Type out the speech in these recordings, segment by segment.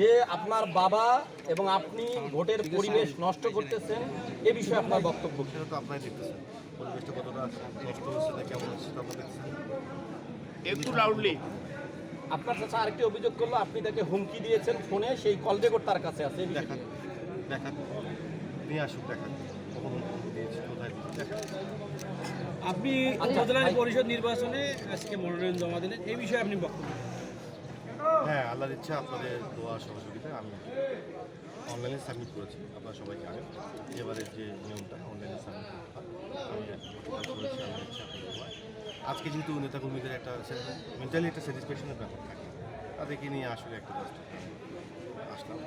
যে আপনার বাবা এবং আপনি ভোটের পরিবেশ নষ্ট করতেছেন এ বিষয়ে আপনার বক্তব্য? সেটা তো আপনারাই দেখতেছেন। পরিবেশটা কতটা নষ্ট হচ্ছে না কেমন হচ্ছে সেটা একটু লাউডলি আপনার কাছে আরেকটি অভিযোগ করল আপনি তাকে হুমকি দিয়েছেন ফোনে সেই কল রেকর্ড তার কাছে আছে দেখান। দেখান। নিয়ে আসুক দেখান। আপনি উপজেলা পরিষদ নির্বাচনে আজকে মনোনয়ন জমা দিলেন, এই বিষয়ে আপনি বক্তব্য হ্যাঁ আল্লাহর ইচ্ছা আপনাদের দোয়া সহযোগিতায় আমি অনলাইনে সাবমিট করেছি, আপনারা সবাই জানেন। এবারের যে নিয়মটা অনলাইনে সাবমিট দোয়ায়। আজকে যেহেতু নেতাকর্মীদের একটা মেন্টালি একটা স্যাটিসফ্যাকশনের ব্যাপার থাকে। তাদেরকে নিয়ে আসলে একটা আসলাম।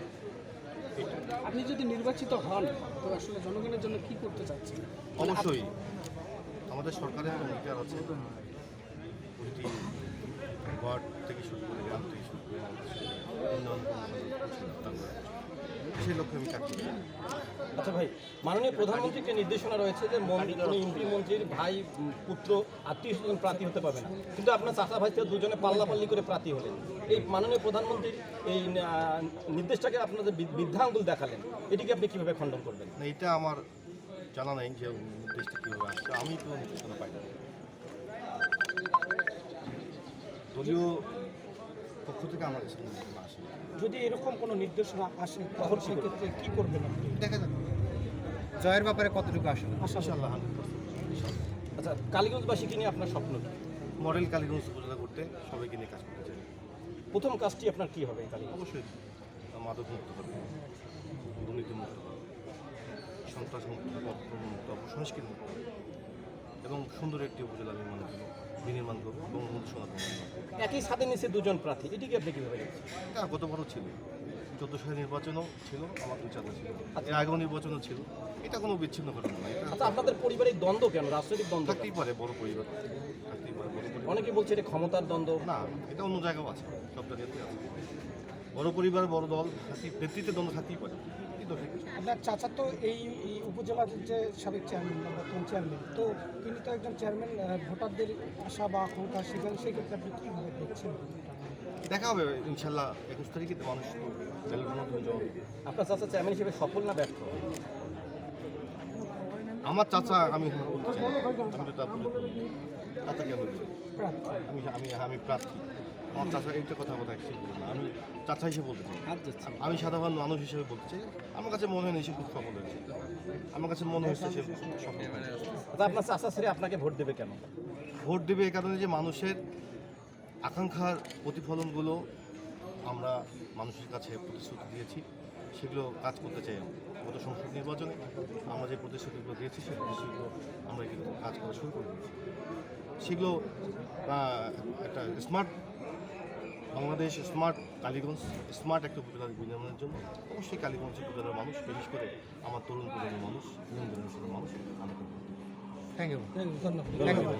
আপনি যদি নির্বাচিত হন তো আসলে জনগণের জন্য কি করতে চাচ্ছেন? অবশ্যই। আমাদের সরকারের একটা অঙ্গীকার আছে। প্রতিটি ওয়ার্ড থেকে শুরু করে গ্রাম থেকে শুরু করে উন্নয়ন সেই লক্ষ্যে আমি করছি আচ্ছা ভাই মাননীয় প্রধানমন্ত্রীর যে নির্দেশনা রয়েছে যে মন্ত্রী কোনো এমপি মন্ত্রীর ভাই পুত্র আত্মীয় স্বজন প্রার্থী হতে পারবে না। কিন্তু আপনার চাচা ভাই দুজনে পাল্লাপাল্লি করে প্রার্থী হলেন। এই মাননীয় প্রধানমন্ত্রীর এই নির্দেশটাকে আপনাদের বৃদ্ধাঙ্গুল দেখালেন। এটিকে আপনি কীভাবে খণ্ডন করবেন? না এটা আমার জানা নাই যে নির্দেশটা কীভাবে আসছে। আমি তো নির্দেশনা পাইনি। দলীয় পক্ষ থেকে আমার কাছে আসেনি যদি এরকম কোনো নির্দেশনা আসে তখন সেক্ষেত্রে কি করবেন আপনি? দেখা যাক। জয়ের ব্যাপারে কতটুকু আসলে ইনশাল্লাহ হান্ড্রেড আচ্ছা কালীগঞ্জবাসীকে নিয়ে আপনার স্বপ্ন কি? মডেল কালীগঞ্জ উপজেলা করতে সবাইকে নিয়ে কাজ করতে চাই। প্রথম কাজটি আপনার কি হবে কালীগঞ্জ? অবশ্যই। মাদক মুক্ত হবে দুর্নীতি মুক্ত হবে সন্ত্রাস মুক্ত অপকর্ম মুক্ত মুক্ত হবে এবং সুন্দর একটি উপজেলা নির্মাণ করব বিনির্মাণ করব এবং সনাতন একই ছাদের নিচে দুজন প্রার্থী। এটিকে আপনি কীভাবে দেখছেন? এটা গত বড় ছিল। চোদ্দ সালের নির্বাচনও ছিল আমার বিচারও ছিল। এর আগেও নির্বাচনও ছিল। এটা কোনো বিচ্ছিন্ন ঘটনা না এটা আচ্ছা আপনাদের পরিবারের দ্বন্দ্ব কেন? রাজনৈতিক দ্বন্দ্ব থাকতেই পারে বড় পরিবার থাকতেই পারে বড় পরিবার। অনেকে বলছে এটা ক্ষমতার দ্বন্দ্ব। না এটা অন্য জায়গাও আছে সব জায়গাতেই আছে। বড় পরিবার বড় দল থাকতেই নেতৃত্বে দ্বন্দ্ব থাকতেই পারে। কিন্তু আপনার চাচা তো এই উপজেলার যে সাবেক চেয়ারম্যান বা বর্তমান চেয়ারম্যান তো তিনি তো একজন চেয়ারম্যান ভোটারদের আশা বা আকাঙ্ক্ষা সেখানে সেক্ষেত্রে আপনি কীভাবে দেখছেন? দেখা হবে ইনশাল্লাহ একুশ তারিখে মানুষ। আপনার চাচা চেয়ারম্যান হিসেবে সফল না ব্যর্থ? আমার চাচা আমি আমি তো চাচা প্রার্থী। আমি আমি আমি প্রার্থী। আমার চাচা এইটা কথা কথা না আমি চাচা হিসেবে বলতে চাই। আমি সাধারণ মানুষ হিসেবে বলতে চাই আমার কাছে মনে হয় সে খুব সফল হয়েছে আমার কাছে মনে হচ্ছে সে সফল আচ্ছা আপনার চাচা ছেড়ে আপনাকে ভোট দেবে কেন? ভোট দেবে এ কারণে যে মানুষের আকাঙ্ক্ষার প্রতিফলনগুলো আমরা মানুষের কাছে প্রতিশ্রুতি দিয়েছি সেগুলো কাজ করতে চাই আমরা। গত সংসদ নির্বাচনে আমরা যে প্রতিশ্রুতিগুলো দিয়েছি সেই প্রতিশ্রুতিগুলো আমরা কিন্তু কাজ করা শুরু করে দিয়েছি। সেগুলো একটা smart Bangladesh smart Kaliganj smart একটা উপজেলা বিনির্মাণের জন্য অবশ্যই কালীগঞ্জ উপজেলার মানুষ বিশেষ করে আমার তরুণ প্রজন্মের মানুষ জেনারেশনের মানুষ আমি থ্যাংক ইউ ধন্যবাদ